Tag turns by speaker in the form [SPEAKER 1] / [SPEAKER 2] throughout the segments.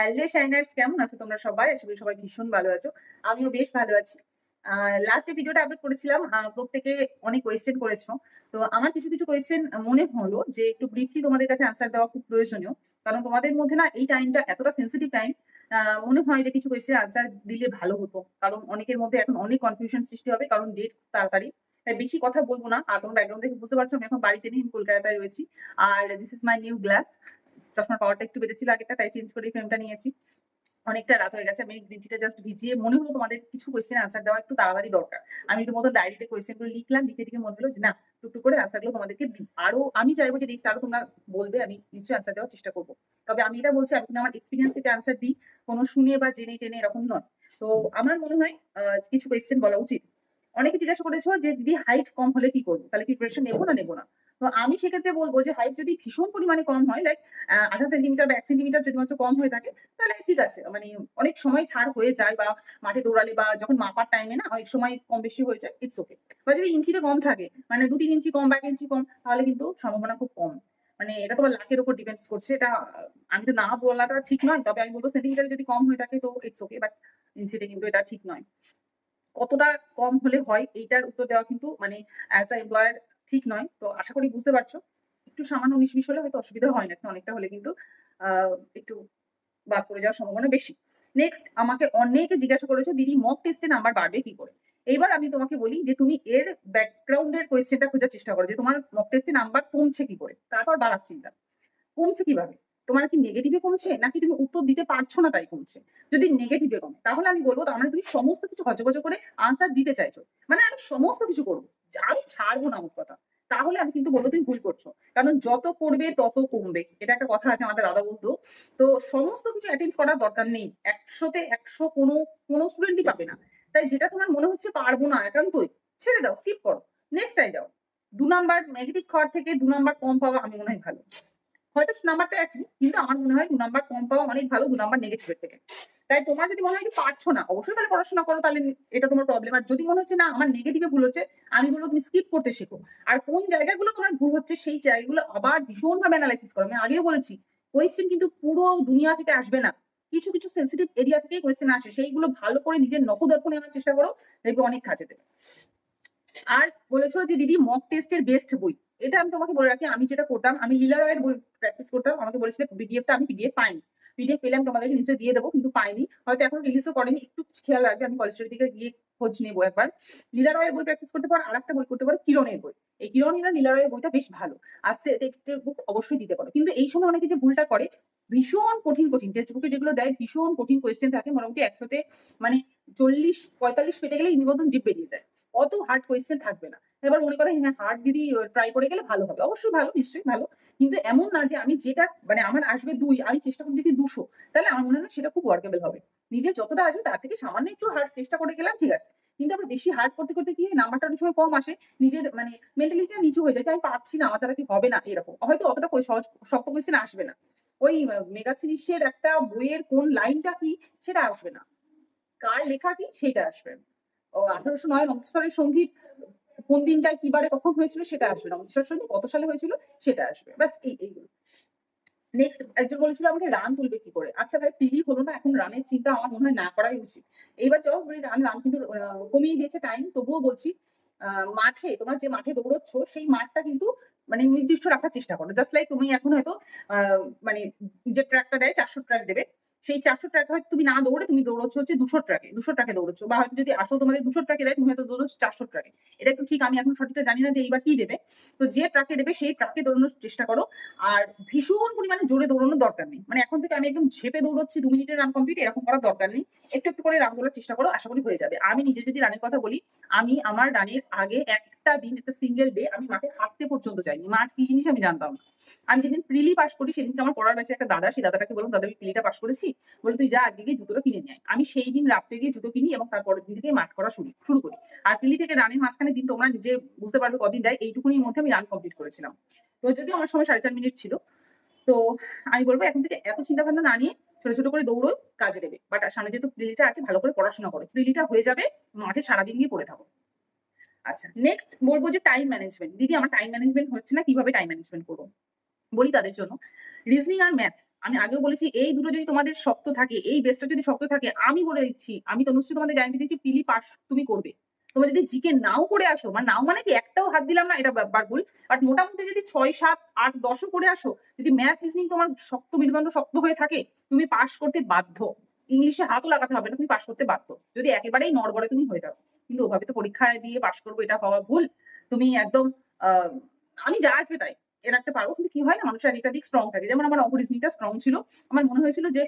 [SPEAKER 1] Hello শাইনার্স কেমন আছো তোমরা সবাই? করি সবাই ভীষণ ভালো আছো। আমিও বেশ ভালো আছি। লাস্ট ভিডিওটা আপলোড করেছিলাম প্রত্যেকে অনেক কোয়েশ্চেন করেছ। তো আমার কিছু কিছু কোয়েশ্চেন মনে হলো যে একটু ব্রিফলি তোমাদের কাছে আনসার দেওয়া খুব প্রয়োজনীয়। কারণ তোমাদের মধ্যে না এই টাইমটা এতটা সেন্সিটিভ টাইম মনে হয় যে কিছু কোয়েশ্চেন আনসার দিলে ভালো হতো। কারণ অনেকের মধ্যে এখন অনেক কনফিউশন সৃষ্টি হবে, কারণ ডেট তাড়াতাড়ি। তাই বেশি কথা বলব না। আর তোমার ব্যাকগ্রাউন্ড থেকে বুঝতে পারছ, আমি এখন বাড়িতে আমি কলকাতায় রয়েছি। আর this is my new glass চশমার পাওয়ারটা একটু বেড়েছিল আগেরটা, তাই চেঞ্জ করে ফ্রেমটা নিয়েছি। অনেকটা রাত হয়ে গেছে, আমি গ্রিন জাস্ট ভিজিয়ে, মনে হলো তোমাদের কিছু কোয়েশ্চেন আনসার দেওয়া একটু তাড়াতাড়ি দরকার। আমি মতো ডায়েরিতে কোয়েশ্চেনগুলো লিখলাম, লিখে টিকে মনে হলো যে, না, টুকটুক করে আনসারগুলো তোমাদেরকে দিই আরও আমি চাইব যে নেক্সট আরও তোমরা বলবে, আমি নিশ্চয়ই আনসার দেওয়ার চেষ্টা করব। তবে আমি এটা বলছি, আমি কিন্তু আমার এক্সপিরিয়েন্স থেকে আনসার দিই, কোনো শুনে বা জেনে টেনে এরকম নয়। তো আমার মনে হয় কিছু কোয়েশ্চেন বলা উচিত। অনেকে জিজ্ঞাসা করেছ যে, দিদি হাইট কম হলে কি করব? তাহলে প্রিপারেশন নেব না নেব না? তো আমি সেক্ষেত্রে বলব যে হাইট যদি ভীষণ পরিমাণে কম হয় লাইক আধা সেন্টিমিটার বা এক সেন্টিমিটার যদি মাত্র কম হয়ে থাকে, তাহলে ঠিক আছে। মানে অনেক সময় ছাড় হয়ে যায় বা মাঠে দৌড়ালে বা যখন মাপার টাইমে না, অনেক সময় কম বেশি হয়ে যায় ইটস ওকে বা যদি ইঞ্চিতে কম থাকে মানে দু তিন ইঞ্চি কম বা এক ইঞ্চি কম, তাহলে কিন্তু সম্ভাবনা খুব কম। মানে এটা তোমার লাকের উপর ডিপেন্ডস করছে। এটা আমি তো না বলাটা ঠিক নয়, তবে আমি বলব সেন্টিমিটারে যদি কম হয়ে থাকে, তো ইটস ওকে বাট ইঞ্চিতে কিন্তু এটা ঠিক নয়। কতটা কম হলে হয়, এইটার উত্তর দেওয়া কিন্তু মানে অ্যাজ আ এমপ্লয়ার ঠিক নয়। তো আশা করি বুঝতে পারছ। একটু সামান্য উনিশ বিশ হলে হয়তো অসুবিধা হয় না, অনেকটা হলে কিন্তু একটু বাদ পড়ে যাওয়ার সম্ভাবনা বেশি। নেক্সট আমাকে অনেকে জিজ্ঞাসা করেছ, দিদি মক টেস্টে নাম্বার বাড়বে কি করে? এইবার আমি তোমাকে বলি যে, তুমি এর ব্যাকগ্রাউন্ডের কোয়েশ্চেনটা খোঁজার চেষ্টা করো, যে তোমার মক টেস্টে নাম্বার কমছে কি করে? তারপর বাড়ার চিন্তা। কমছে কীভাবে? তোমার কি নেগেটিভে কমছে? নাকি তুমি উত্তর দিতে পারছ না তাই কমছে? যদি নেগেটিভে কমে, তাহলে আমি বলব তার মানে তুমি সমস্ত কিছু হজগজ করে আনসার দিতে চাইছো। মানে আমি সমস্ত কিছু করব। আমি ছাড়বো না আমার কথা। তাহলে আমি কিন্তু বলব তুমি ভুল করছ। কারণ যত করবে, তত কমবে। এটা একটা কথা আছে আমাদের দাদা বলতো। তো সমস্ত কিছু অ্যাটেন্ড করার দরকার নেই। একশোতে একশো কোনো কোনো স্টুডেন্টই পাবে না। তাই যেটা তোমার মনে হচ্ছে পারব না, একান্তই ছেড়ে দাও স্কিপ করো। নেক্সট টাই যাও। দু নাম্বার নেগেটিভ খাওয়ার থেকে দু নাম্বার কম পাওয়া আমি মনে হয় ভালো। হয়তো নাম্বারটা একই, কিন্তু আমার মনে হয় দু নাম্বার কম পাওয়া অনেক ভালো, দু নাম্বার নেগেটিভের থেকে। তাই তোমার যদি মনে হয় যে পারছ না, অবশ্যই তাহলে পড়াশোনা করো, তাহলে এটা তোমার প্রবলেম আর যদি মনে হচ্ছে না, আমার নেগেটিভে ভুল হচ্ছে, আমি বলব তুমি স্কিপ করতে শেখো। আর কোন জায়গাগুলো তোমার ভুল হচ্ছে, সেই জায়গাগুলো আবার ভীষণভাবে অ্যানালাইসিস করো। আমি আগেও বলেছি কোয়েশ্চেন কিন্তু পুরো দুনিয়া থেকে আসবে না। কিছু কিছু সেন্সিটিভ এরিয়া থেকে কোয়েশ্চেন আসে। সেইগুলো ভালো করে নিজের নখদর্পণে আনার চেষ্টা করো, দেখবে অনেক কাছে দেবে। আর বলেছ যে দিদি মক টেস্টের বেস্ট বই। এটা আমি তোমাকে বলে রাখি, আমি যেটা করতাম, আমি লীলা রয়ের বই প্র্যাকটিস করতাম, আমাকে বলেছিল পিডিএফটা আমি পিডিএফ পাইনি। পিডিএফ পেলাম, তোমাদেরকে নিশ্চয়ই দিয়ে দেবো, কিন্তু পাইনি। হয়তো এখন রিলিজও করেনি, একটু খেয়াল রাখবে, আমি কলেজের দিকে গিয়ে খোঁজ নেব একবার। লীলা রয়ের বই প্র্যাকটিস করতে পারো আর একটা বই করতে পারো, কিরণের বই। এই কিরণ আর লীলা রয়ের বইটা বেশ ভালো। আর সে টেক্সটের বুক অবশ্যই দিতে পারো। কিন্তু এই সময় অনেকে যে ভুলটা করে, ভীষণ কঠিন কঠিন টেক্সট বুকে যেগুলো দেয়, ভীষণ কঠিন কোয়েশ্চেন থাকে, মোটামুটি একশোতে মানে চল্লিশ, পঁয়তাল্লিশ পেতে গেলে নিবন্ধন জিপ বেরিয়ে যায়। অত হার্ড কোয়েশ্চেন থাকবে না। এবার মনে করে হ্যাঁ হার্ড দিদি ট্রাই করে গেলে ভালো হবে। অবশ্যই ভালো, নিশ্চয়ই ভালো। কিন্তু এমন না যে আমি যেটা মানে আমার আসবে দুই, আমি চেষ্টা করতেছি দুশো। তাহলে আমার মনে হয় সেটা খুব ওয়ার্কেবল হবে। নিজে যতটা আসবে তার থেকে সামান্য একটু হার্ড চেষ্টা করে গেলাম, ঠিক আছে। কিন্তু আবার বেশি হার্ড করতে করতে কি নাম্বারটা অনেক সময় কম আসে, নিজের মানে মেন্টালিটিটা নিচু হয়ে যায়, যে আমি পারছি না, আমার দ্বারা কি হবে না, এরকম। হয়তো অতটা সহজ, শক্ত কোয়েশ্চেন আসবে না। ওই মেগা সিরিজের একটা বইয়ের কোন লাইনটা কি, সেটা আসবে না। কার লেখা কি সেটা আসবে। আঠারোশো নয় অমৃতসরের সন্ধি কোন দিনটায় কি বারে কখন হয়েছিল সেটা আসবে না। অমৃতসর সন্ধি কত সালে হয়েছিল সেটা আসবে। ব্যাস, এই এইগুলো নেক্সট একজন বলেছিল আমাকে রান তুলবে কি করে? আচ্ছা ভাই, পিলি হলো না, এখন রানের চিন্তা আমার মনে হয় না করাই উচিত। এইবার চলো রান রান কিন্তু কমিয়ে দিয়েছে টাইম তবুও বলছি মাঠে, তোমার যে মাঠে দৌড়চ্ছ, সেই মাঠটা কিন্তু মানে নির্দিষ্ট রাখার চেষ্টা করো। জাস্ট লাইক তুমি এখন হয়তো মানে যে ট্র্যাকটা দেয়, চারশো ট্র্যাক দেবে সেই চারশো ট্র্যাক হয়তো তুমি না দৌড়ে তুমি দৌড়চ্ছ হচ্ছে দুশো ট্র্যাকে দুশো ট্র্যাকে দৌড়চ্ছ বা হয়তো যদি আসো তোমাদের দুশো ট্র্যাকে দেয়, তুমি হয়তো দৌড়চ্ছ চারশো ট্র্যাকে এটা একটু ঠিক, আমি এখন সঠিকটা জানি না যে এইবার কি দেবে। তো যে ট্রাকে দেবে, সেই ট্রাকে দৌড়ানোর চেষ্টা করো। আর ভীষণ পরিমাণে জোরে দৌড়ানোর দরকার নেই। মানে এখন থেকে আমি একদম ঝেপে দৌড়চ্ছি, দু মিনিটের রান কমপ্লিট এরকম করার দরকার নেই। একটু একটু করে রান দৌড়ার চেষ্টা করো, আশা করি হয়ে যাবে। আমি নিজে যদি রানের কথা বলি, আমি আমার রানের আগে একটা দিন একটা সিঙ্গেল ডে আমি মাঠে হাঁটতে পর্যন্ত যাইনি। মাঠ কি জিনিস আমি জানতাম না। আমি যেদিন প্রিলি পাস করি, সেদিনকে আমার পড়ার ব্যাচে একটা দাদা, সেই দাদাটাকে বললাম, দাদা, আমি প্রিলিটা পাস করেছি। বলে, তুই যা আগে গিয়ে জুতোটা কিনে নিয়ে আমি সেই দিন রাত্রে গিয়ে জুতো কিনি এবং তারপরের দিন থেকে মাঠ করা শুরু শুরু করি। আর প্রিলি থেকে রানের মাঝখানে দিন তোমরা নিজে বুঝতে পারবে কদিন দেয় এইটুকুনির মধ্যে আমি রান কমপ্লিট করেছিলাম। তো যদিও আমার সময় সাড়ে চার মিনিট ছিল, তো আমি বলব এখন থেকে এত চিন্তা ভাবনা না নিয়ে ছোট ছোট করে দৌড়ো কাজে দেবে। বাট সামনে যেহেতু প্রিলিটা আছে, ভালো করে পড়াশোনা করো। প্রিলিটা হয়ে যাবে, মাঠে সারাদিন গিয়ে পড়ে থাকো। আচ্ছা নেক্সট বলব যে টাইম ম্যানেজমেন্ট দিদি, আমার টাইম ম্যানেজমেন্ট হচ্ছে না, কীভাবে টাইম ম্যানেজমেন্ট করব? বলি তাদের জন্য। রিজনিং আর ম্যাথ আমি আগেও বলেছি, এই দুটো যদি তোমাদের শক্ত থাকে, এই বেসটা যদি শক্ত থাকে, আমি বলে দিচ্ছি, আমি তনুশ্রী তোমাদের গ্যারান্টি দিচ্ছি পিলি পাস তুমি করবে। তোমরা যদি জিকে নাও করে আসো মানে নাও মানে কি, একটাও হাত দিলাম না, এটা ব্যাপার ভুল বাট মোটামুটি যদি ছয়, সাত, আট, দশও করে আসো, যদি ম্যাথ রিজনিং তোমার শক্ত মেরুদণ্ড শক্ত হয়ে থাকে, তুমি পাস করতে বাধ্য। ইংলিশে হাতও লাগাতে হবে না, তুমি পাস করতে বাধ্য। যদি একেবারেই নড়বড়ে তুমি হয়ে যাও। কিন্তু ওভাবে তো পরীক্ষায় দিয়ে পাস করব, এটা হওয়া ভুল। তুমি একদম আমি যা আসবে তাই। এর একটা পারব। কিন্তু কি হয় না, মানুষের একটা দিক স্ট্রং থাকে। যেমন আমার অঙ্ক রিজনিংটা স্ট্রং ছিল। আমার মনে হয়েছিল যে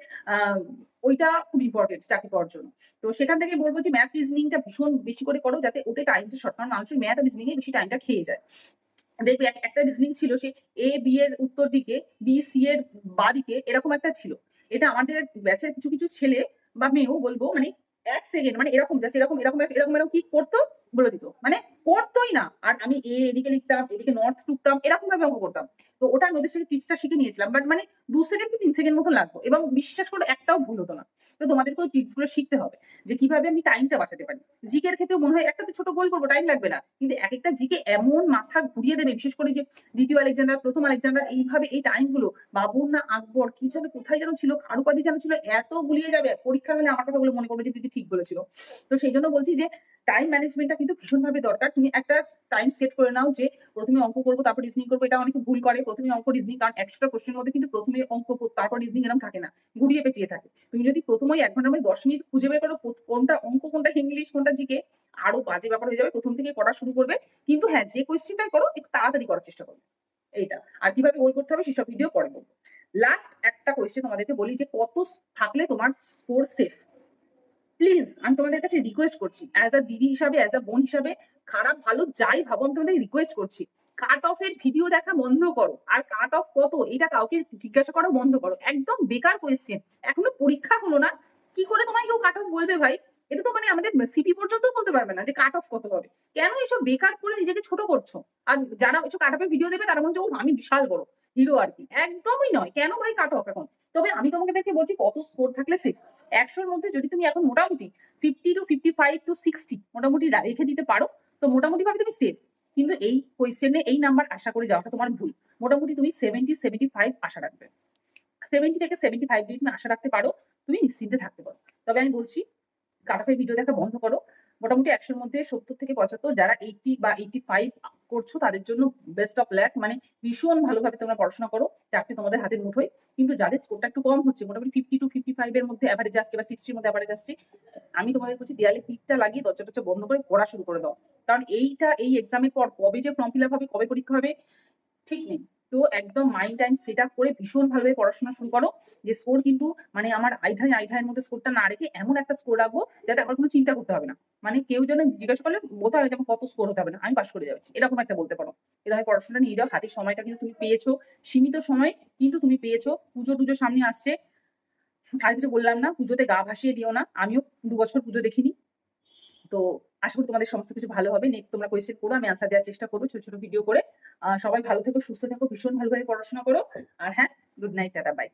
[SPEAKER 1] ওইটা খুব ইম্পর্টেন্ট চাকরি পাওয়ার জন্য। তো সেখান থেকে বলব যে ম্যাথ রিজনিংটা ভীষণ বেশি করে করো যাতে ওতে টাইমটা শর্ট কারণ মানুষের ম্যাথ রিজনিং এ বেশি টাইমটা খেয়ে যায়। দেখবে একটা রিজনিং ছিল সে এ বি এর উত্তর দিকে বি সি এর বা দিকে এরকম একটা ছিল। এটা আমাদের ব্যাচের কিছু কিছু ছেলে বা মেয়েও বলব মানে এক সেকেন্ড মানে এরকম জাস্ট এরকম এরকম এরকম এরকম কি করতো? বলে দিত। মানে করতোই না। আর আমি এ এদিকে লিখতাম, এদিকে নর্থ টুকতাম এরকম ভাবে অঙ্ক করতাম। তো ওটা আমি ওদের সাথে ট্রিক্সটা শিখে নিয়েছিলাম। বাট মানে দু সেকেন্ড কি তিন সেকেন্ড মতো লাগতো। এবং বিশ্বাস করে, একটাও ভুল হতো না। তো তোমাদেরকে ওই ট্রিক্সগুলো শিখতে হবে। যে কীভাবে আমি টাইমটা বাঁচাতে পারি। জিকের ক্ষেত্রে মনে হয় একটা তো ছোট গোল করব টাইম লাগবে না। কিন্তু এক একটা জিকে এমন মাথা ঘুরিয়ে দেবে, বিশেষ করে যে দ্বিতীয় আলেকজান্ডার প্রথম আলেকজান্ডার এইভাবে এই টাইমগুলো বাবুর না আকবর, কি যেন কোথায় যেন ছিল খারুপাতি যেন ছিল, এত গুলিয়ে যাবে। পরীক্ষা হলে আমার কথাগুলো মনে করবে যে দিদি ঠিক বলেছিল। তো সেই জন্য বলছি যে টাইম ম্যানেজমেন্টটা কিন্তু ভীষণভাবে দরকার। তুমি একটা টাইম সেট করে নাও যে প্রথমে অঙ্ক করব, তারপর রিজনিং করব, এটা অনেকে ভুল করে। প্রথমে অঙ্ক রিজনিং কারণ একশোটা প্রশ্নের মধ্যে কিন্তু প্রথমে অঙ্ক তারপর রিজনিং এরকম থাকে না। ঘুরিয়ে পেঁচিয়ে থাকে। তুমি যদি প্রথমেই এক ঘণ্টার মধ্যে দশ মিনিট খুঁজে বের করো কোনটা অঙ্ক, কোনটা ইংলিশ, কোনটা জিকে, আরও বাজে ব্যাপার হয়ে যাবে। প্রথম থেকে করা শুরু করবে। কিন্তু হ্যাঁ যে কোয়েশ্চেনটাই করো, একটু তাড়াতাড়ি করার চেষ্টা করবে। এইটা। আর কীভাবে গোল করতে হবে, সেসব ভিডিও পরে বলব। লাস্ট একটা কোয়েশ্চেন তোমাদেরকে বলি যে, কত থাকলে তোমার স্কোর সেফ প্লিজ আমি তোমাদের কাছে রিকোয়েস্ট করছি। অ্যাজ আ দিদি হিসাবে অ্যাজ আ বোন হিসাবে, খারাপ, ভালো, যাই ভাবো, আমি তোমাদের রিকোয়েস্ট করছি। কাট অফ এর ভিডিও দেখা বন্ধ করো। আর কাট অফ কত? এটা কাউকে জিজ্ঞাসা করো বন্ধ করো। একদম বেকার কোয়েশ্চেন এখনও পরীক্ষা হলো না। কি করে তোমায় কেউ কাট অফ বলবে ভাই? এটা তো মানে আমাদের সিপি পর্যন্ত বলতে পারবে না যে কাট অফ কত হবে। কেন এসব বেকার করে নিজেকে ছোট করছ? আর যারা এসব কাট অফের ভিডিও দেবে, তারা মনে হচ্ছে ও আমি বিশাল বড়। হিরো আর কি। একদমই নয়। কেন ভাই কাট অফ এখন? তবে আমি তোমাকে বলছি কত স্কোর থাকলে সেফ একশোর মধ্যে যদি তুমি এখন মোটামুটি fifty to fifty five to sixty মোটামুটি রেখে দিতে পারো, তো মোটামুটি ভাবে তুমি সেফ কিন্তু এই কোয়েশ্চেনে এই নাম্বার আশা করে যাওয়াটা তোমার ভুল। মোটামুটি তুমি সেভেন্টি সেভেন্টি ফাইভ আশা রাখবে। সেভেন্টি থেকে সেভেন্টি ফাইভ যদি তুমি আশা রাখতে পারো, তুমি নিশ্চিন্তে থাকতে পারো। তবে আমি বলছি কাটাফের ভিডিও দেখা বন্ধ করো। মোটামুটি একশোর মধ্যে সত্তর থেকে পঁচাত্তর যারা এইটি বা এইটি ফাইভ করছ, তাদের জন্য বেস্ট অফ ল্যাক মানে ভীষণ ভালোভাবে তোমরা পড়াশোনা করো, চাকরি তোমাদের হাতের মুঠোয়। কিন্তু যাদের স্কোরটা একটু কম হচ্ছে, মোটামুটি ফিফটি টু ফিফটি ফাইভ এর মধ্যে অ্যাভারেজ আসছে বা সিক্সটির মধ্যে অ্যাভারেজ আসছে, আমি তোমাদের বলছি দেয়ালে পিঠটা লাগিয়ে দরজা টরজা বন্ধ করে পড়া শুরু করে দাও। কারণ এইটা, এই এক্সামের পর কবে যে ফর্ম ফিল আপ হবে, কবে পরীক্ষা হবে, ঠিক নেই। তো একদম মাইন্ড টাইম সেট আপ করে ভীষণ ভালোভাবে পড়াশোনা শুরু করো। যে স্কোর কিন্তু মানে আমার আইধাই আইধাইয়ের মধ্যে স্কোরটা না রেখে এমন একটা স্কোর রাখব যাতে আমার কোনো চিন্তা করতে হবে না। মানে কেউ যেন জিজ্ঞাসা করলে বলতে হবে যে আমার কত স্কোর হতে হবে না, আমি পাস করে যাচ্ছি। এরকম একটা বলতে পারো। এরকম পড়াশোনা নিয়ে যাও। হাতের সময়টা কিন্তু তুমি পেয়েছ। সীমিত সময় কিন্তু তুমি পেয়েছ। পুজো টুজো সামনে আসছে। আর কিছু বললাম না, পুজোতে গা ভাসিয়ে দিও না। আমিও দু বছর পুজো দেখিনি। তো আশা করি তোমাদের সমস্ত কিছু ভালো হবে। নেক্সট তোমরা কোয়েশ্চেন করো, আমি আনসার দেওয়ার চেষ্টা করব ছোট ছোট ভিডিও করে। সবাই ভালো থেকো, সুস্থ থেকো, ভীষণ ভালোভাবে পড়াশোনা করো। আর হ্যাঁ গুড নাইট টাটা বাই